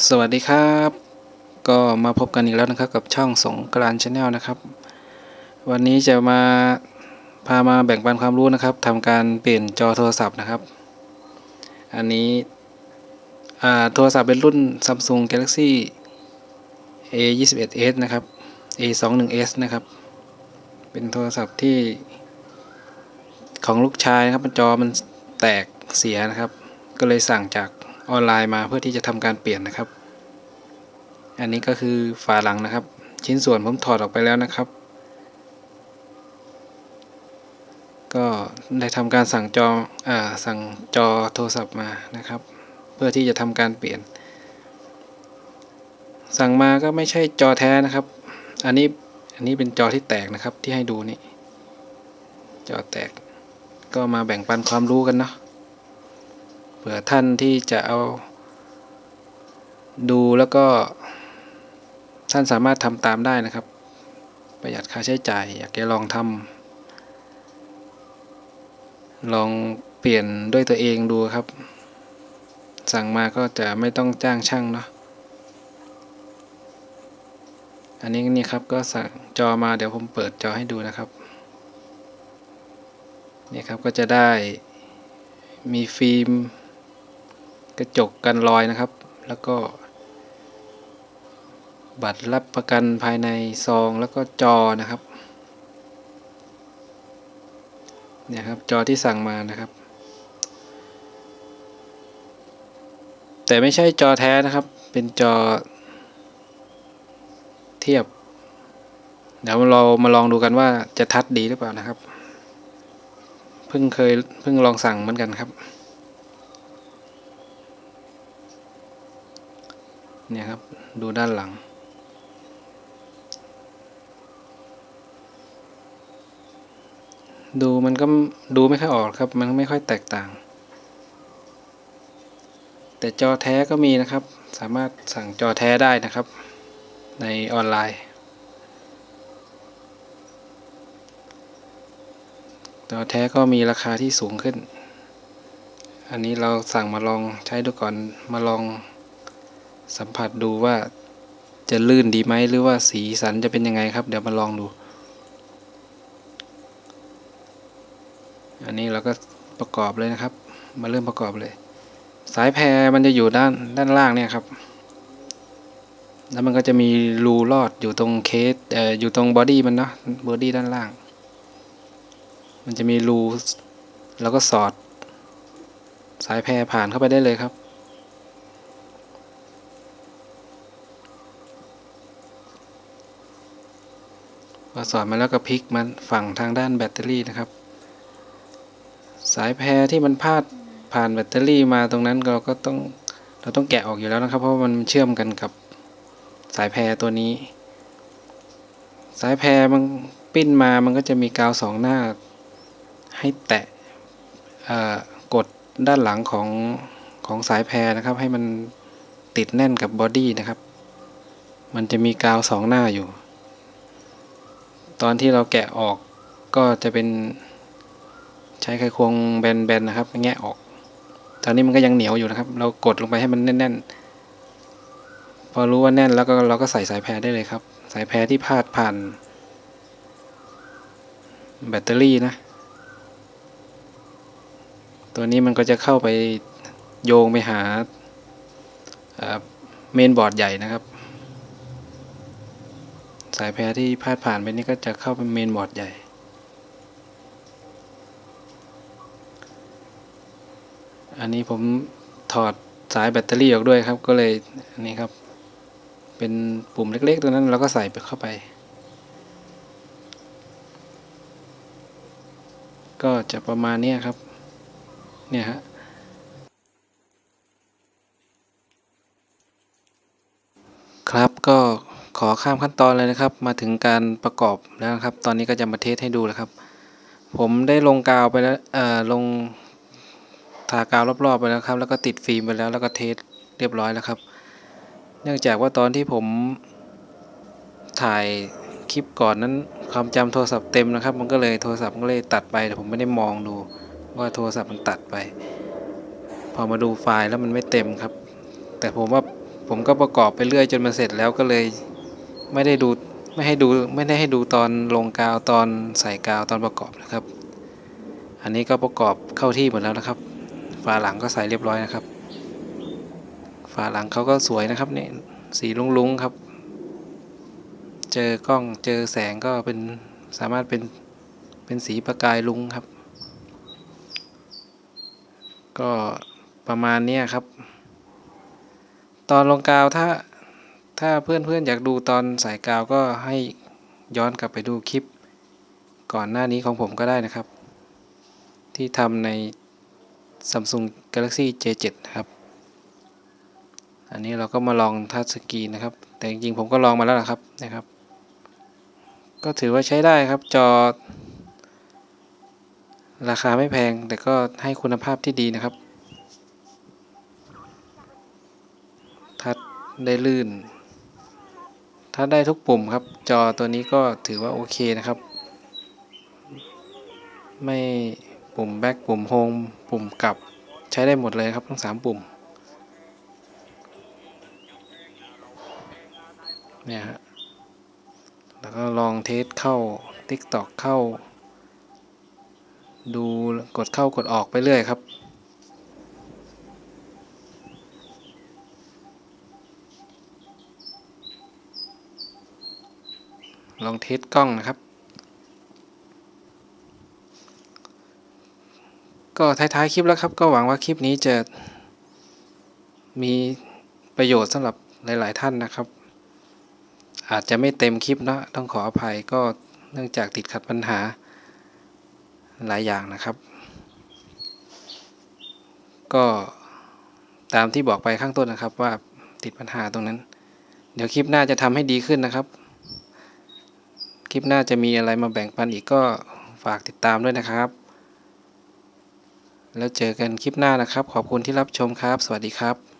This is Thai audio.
สวัสดีครับ ก็มาพบกันอีกแล้วนะครับกับช่องสงกรานชาแนลนะครับ วันนี้จะมาพามาแบ่งปันความรู้นะครับทำการเปลี่ยนจอโทรศัพท์นะครับ อันนี้โทรศัพท์เป็นรุ่น Samsung Galaxy A 2 1 s นะครับ A 2 1 s นะครับ เป็นโทรศัพท์ที่ของลูกชายนะครับจอมันแตกเสียนะครับ ก็เลยสั่งจาก ออนไลน์มาเพื่อที่จะทำการเปลี่ยนนะครับ อันนี้ก็คือฝาหลังนะครับ ชิ้นส่วนผมถอดออกไปแล้วนะครับ ก็ได้ทำการสั่งจออสั่งจอโทรศัพท์มานะครับ เพื่อที่จะทำการเปลี่ยน สั่งมาก็ไม่ใช่จอแท้นะครับ อันนี้อันนี้เป็นจอที่แตกนะครับที่ให้ดูนี่จอแตกก็มาแบ่งปันความรู้กันเนาะ เผื่อท่านที่จะเอา ดูแล้วก็ ท่านสามารถทำตามได้นะครับ ประหยัดค่าใช้จ่าย อยากจะลองทำลองเปลี่ยนด้วยตัวเองดูครับ สั่งมาก็จะไม่ต้องจ้างช่างเนาะอันนี้นี่ครับก็สั่งจอมาเดี๋ยวผมเปิดจอให้ดูนะครับนี่ครับก็จะได้มีฟิล์ม ระจกกันรอยนะครับ แล้วก็ บัตรรับประกันภายในซองแล้วก็จอนะครับเนี่ยครับจอที่สั่งมานะครับ แต่ไม่ใช่จอแท้นะครับ เป็นจอ เทียบ เดี๋ยวเรามาลองดูกันว่าจะทัดดีหรือเปล่านะครับ เพิ่งเคยเพิ่งลองสั่งเหมือนกันครับ เนี่ยครับ ดูด้านหลัง ดูมันก็ดูไม่ค่อยออกครับ มันไม่ค่อยแตกต่าง แต่จอแท้ก็มีนะครับ สามารถสั่งจอแท้ได้นะครับ ในออนไลน์ จอแท้ก็มีราคาที่สูงขึ้น อันนี้เราสั่งมาลองใช้ดูก่อนมาลอง สัมผัสดูว่าจะลื่นดีไหมหรือว่าสีสันจะเป็นยังไงครับ เดี๋ยวมาลองดู อันนี้เราก็ประกอบเลยนะครับ มาเริ่มประกอบเลย สายแพรมันจะอยู่ด้านด้านล่างเนี่ยครับ แล้วมันก็จะมีรูลอดอยู่ตรงเคสเอ่ออยู่ตรงบอดี้มันเนาะบอดี้ด้านล่าง มันจะมีรูแล้วก็สอด สายแพรผ่านเข้าไปได้เลยครับ พอสอดมาแล้วก็พลิกมันฝั่งทางด้านแบตเตอรี่นะครับ สายแพรที่มันพาดผ่านแบตเตอรี่มาตรงนั้นเราก็ต้องเราต้องแกะออกอยู่แล้วนะครับ เพราะมันเชื่อมกันกับสายแพรตัวนี้ สายแพรมันปิ้นมามันก็จะมีกาวสองหน้า ให้แตะกดด้านหลังของของสายแพรนะครับ ให้มันติดแน่นกับบอดี้นะครับ มันจะมีกาวสองหน้าอยู่ ตอนที่เราแกะออกก็จะเป็นใช้ไขควงแบนๆนะครับแงะออก ตอนนี้มันก็ยังเหนียวอยู่นะครับ เรากดลงไปให้มันแน่นๆ พอรู้ว่าแน่นแล้วก็เราก็ใส่สายแพรได้เลยครับ สายแพรที่พาดผ่าน แบตเตอรี่นะ ตัวนี้มันก็จะเข้าไปโยงไปหาเมนบอร์ดใหญ่นะครับายแพรที่พาดผ่านไปนี่ก็จะเข้าไปเมนบอร์ดใหญ่ อันนี้ผมถอดสายแบตเตอรี่ออกด้วยครับ ก็เลยอันนี้ครับ เป็นปุ่มเล็กๆ ตัวนั้นเราก็ใส่ไปเข้าไป ก็จะประมาณนี้ครับ เนี่ยฮะครับก็ ขอข้ามขั้นตอนเลยนะครับ มาถึงการประกอบแล้วครับ ตอนนี้ก็จะมาเทสให้ดูแล้วครับ ผมได้ลงกาวไปแล้วเอ่อลงทากาวรอบๆไปแล้วครับ แล้วก็ติดฟิล์มไปแล้วแล้วก็เทสเรียบร้อยแล้วครับ เนื่องจากว่าตอนที่ผมถ่ายคลิปก่อนนั้นความจำโทรศัพท์เต็มนะครับ มันก็เลยโทรศัพท์ก็เลยตัดไปแต่ผมไม่ได้มองดูว่าโทรศัพท์มันตัดไป พอมาดูไฟล์แล้วมันไม่เต็มครับ แต่ผมว่าผผมก็ประกอบไปเรื่อยจนมันเสร็จแล้วก็เลย ไม่ได้ดูไม่ให้ดูไม่ได้ให้ดูตอนลงกาวตอนใส่กาวตอนประกอบนะครับ อันนี้ก็ประกอบเข้าที่หมดแล้วนะครับ ฝาหลังก็ใส่เรียบร้อยนะครับ ฝาหลังเขาก็สวยนะครับเนี่ยสีลุ้งๆครับ เจอกล้องเจอแสงก็เป็นสามารถเป็นเป็นสีประกายลุ้งครับ ก็ประมาณนี้ครับ ตอนลงกาวถ้า ถ้าเพื่อนๆอยากดูตอนใส่กาวก็ให้ย้อนกลับไปดูคลิป ก่อนหน้านี้ของผมก็ได้นะครับ ที่ทำใน Samsung Galaxy J7 นะครับ อันนี้เราก็มาลองทัชสกรีนนะครับ แต่จริงๆผมก็ลองมาแล้วนะครับนะครับ ก็ถือว่าใช้ได้ครับจอ ราคาไม่แพงแต่ก็ให้คุณภาพที่ดีนะครับ ทัดได้ลื่น ทัดได้ทุกปุ่มครับ จอตัวนี้ก็ถือว่าโอเคนะครับ ไม่ปุ่มแบ็กปุ่มโฮมปุ่มกลับใช้ได้หมดเลยครับทั้งสามปุ่มเนี่ยฮะแล้วก็ลองเทสเข้า TikTok เข้า ดูกดเข้ากดออกไปเรื่อยครับ ลองเทสกล้องนะครับ ก็ท้ายๆคลิปแล้วครับ ก็หวังว่าคลิปนี้จะมีประโยชน์สำหรับหลายๆท่านนะครับ อาจจะไม่เต็มคลิปนะต้องขออภัยก็เนื่องจากติดขัดปัญหาหลายอย่างนะครับ ก็ตามที่บอกไปข้างต้นนะครับว่าติดปัญหาตรงนั้น เดี๋ยวคลิปหน้าจะทำให้ดีขึ้นนะครับ คลิปหน้าจะมีอะไรมาแบ่งปันอีกก็ฝากติดตามด้วยนะครับ แล้วเจอกันคลิปหน้านะครับ ขอบคุณที่รับชมครับ สวัสดีครับ